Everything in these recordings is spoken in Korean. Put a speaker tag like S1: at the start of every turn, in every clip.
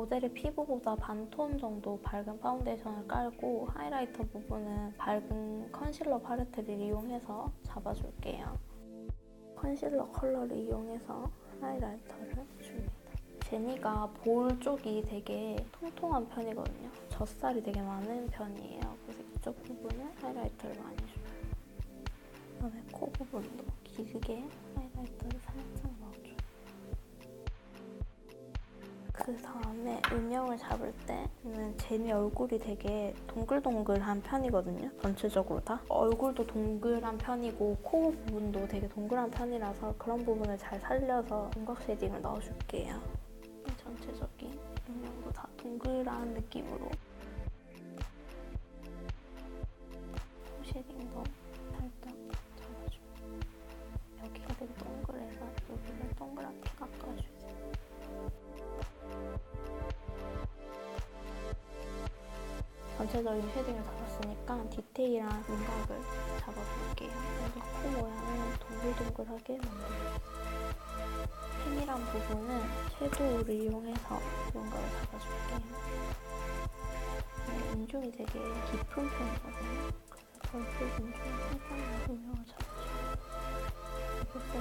S1: 모델의 피부보다 반톤 정도 밝은 파운데이션을 깔고 하이라이터 부분은 밝은 컨실러 팔레트를 이용해서 잡아줄게요. 컨실러 컬러를 이용해서 하이라이터를 줍니다. 제니가 볼 쪽이 되게 통통한 편이거든요. 젖살이 되게 많은 편이에요. 그래서 이쪽 부분에 하이라이터를 많이 줘요. 그다음에 코 부분도 길게 하이라이터를 살짝 넣어줘요. 그 다음에 음영을 잡을 때는 제니 얼굴이 되게 동글동글한 편이거든요. 전체적으로 다. 얼굴도 동글한 편이고 코 부분도 되게 동글한 편이라서 그런 부분을 잘 살려서 윤곽 쉐딩을 넣어줄게요. 전체적인 음영도 다 동글한 느낌으로 전체적인 쉐딩을 잡았으니까 디테일한 윤곽을 잡아볼게요. 여기 코 모양을 동글동글하게 만들어주세요. 세밀한 부분은 섀도우를 이용해서 윤곽을 잡아줄게요. 이 인중이 되게 깊은 편이거든요. 그래서 얼굴 인중에 살짝만 음영을 잡아줘요. 이렇게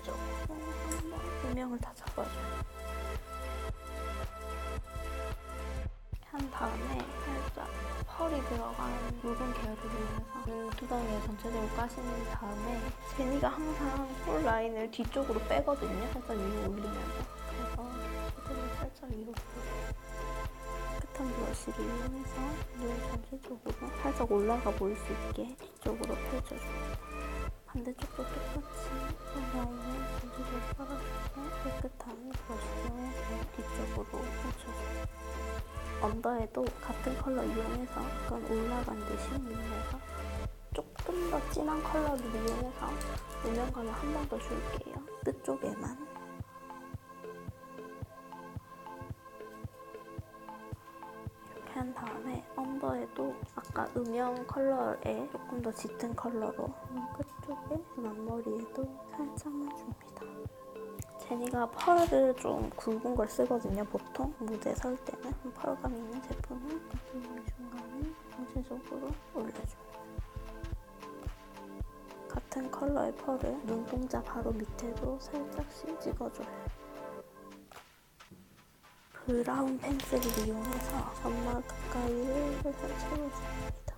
S1: 이쪽으로 한번 음영을 다 잡아줘요. 한 다음에 살짝 펄이 들어간 묽은 계열을 이용해서 눈두덩이에 전체적으로 까신 다음에 제니가 항상 볼 라인을 뒤쪽으로 빼거든요. 살짝 위로 올리면서 그래서 섀도우 살짝 위로. 깨끗한 브러쉬를 이용해서 눈 전체적으로 살짝 올라가 보일 수 있게 뒤쪽으로 펼쳐줍니다. 반대쪽도 똑같이 라인을 전체적으로 깔아주고 깨끗한 브러쉬로 뒤쪽으로 펼쳐줍니다. 언더에도 같은 컬러 이용해서 약간 올라간 듯이 눈에서 조금 더 진한 컬러를 이용해서 음영감을 한 번 더 줄게요. 끝 쪽에만. 이렇게 한 다음에 언더에도 아까 음영 컬러에 조금 더 짙은 컬러로 끝 쪽에 앞머리에도 살짝만 줍니다. 제니가 펄을 좀 굵은 걸 쓰거든요, 보통. 무대 설 때는. 펄감 있는 제품을 이 중간에 전체적으로 올려줍니다. 같은 컬러의 펄을 눈동자 바로 밑에도 살짝씩 찍어줘요. 브라운 펜슬을 이용해서 점막 가까이를 살짝 채워줍니다.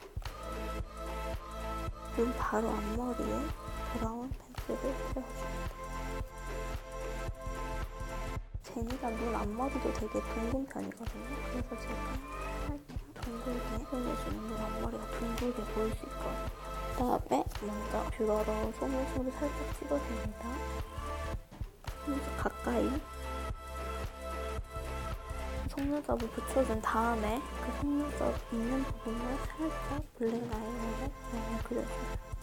S1: 눈 바로 앞머리에 브라운 펜슬을 채워줍니다. 제니가 눈 앞머리도 되게 둥근 편이거든요. 그래서 제가 살짝 둥글게 올려주면 눈 앞머리가 둥글게 보일 수 있거든요. 그다음에 먼저 뷰러로 속눈썹을 살짝 찍어줍니다. 가까이 속눈썹을 붙여준 다음에 그 속눈썹 있는 부분을 살짝 블랙 라인으로 그려줘요.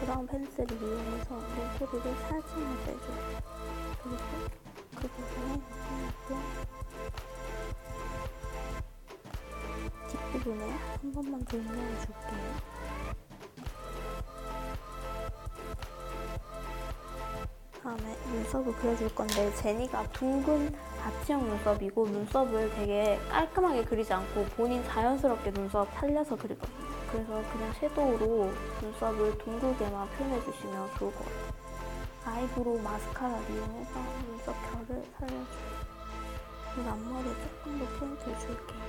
S1: 브라운 펜슬을 이용해서 눈꼬리를 살짝만 빼줘요. 그리고 그 부분에. 뒷부분에 한 번만 더 음영을 줄게요. 다음에 눈썹을 그려줄 건데 제니가 둥근 아치형 눈썹이고 눈썹을 되게 깔끔하게 그리지 않고 본인 자연스럽게 눈썹 살려서 그리거든요. 그래서 그냥 섀도우로 눈썹을 둥글게만 표현해주시면 좋을 것 같아요. 아이브로우 마스카라를 이용해서 눈썹 결을 살려줘요. 그리고 앞머리에 조금 더 포인트를 줄게요.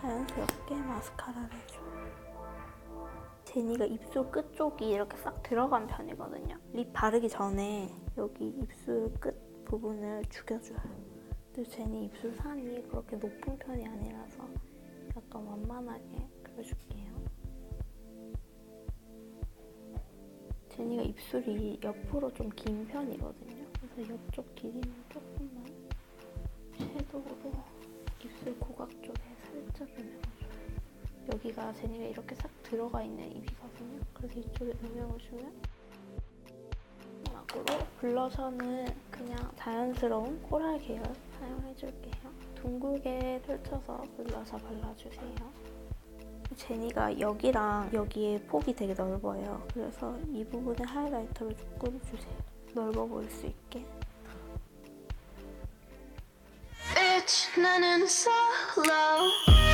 S1: 자연스럽게 마스카라를 해줘요. 제니가 입술 끝쪽이 이렇게 싹 들어간 편이거든요. 립 바르기 전에 여기 입술 끝 부분을 죽여줘요. 근데 제니 입술 산이 그렇게 높은 편이 아니라서 약간 완만하게 그려줄게요. 제니가 입술이 옆으로 좀 긴 편이거든요. 그래서 옆쪽 길이만 조금만 섀도우로 입술 고각 쪽에 살짝 음영을 줘요. 여기가 제니가 이렇게 싹 들어가 있는 입이거든요. 그래서 이쪽에 음영을 주면 마지막으로 블러셔는 그냥 자연스러운 코랄 계열 사용해줄게요. 둥글게 펼쳐서 블러셔 발라주세요. 제니가 여기랑 여기에 폭이 되게 넓어요. 그래서 이 부분에 하이라이터를 조금 주세요. 넓어 보일 수 있게.
S2: Bitch, 나는 solo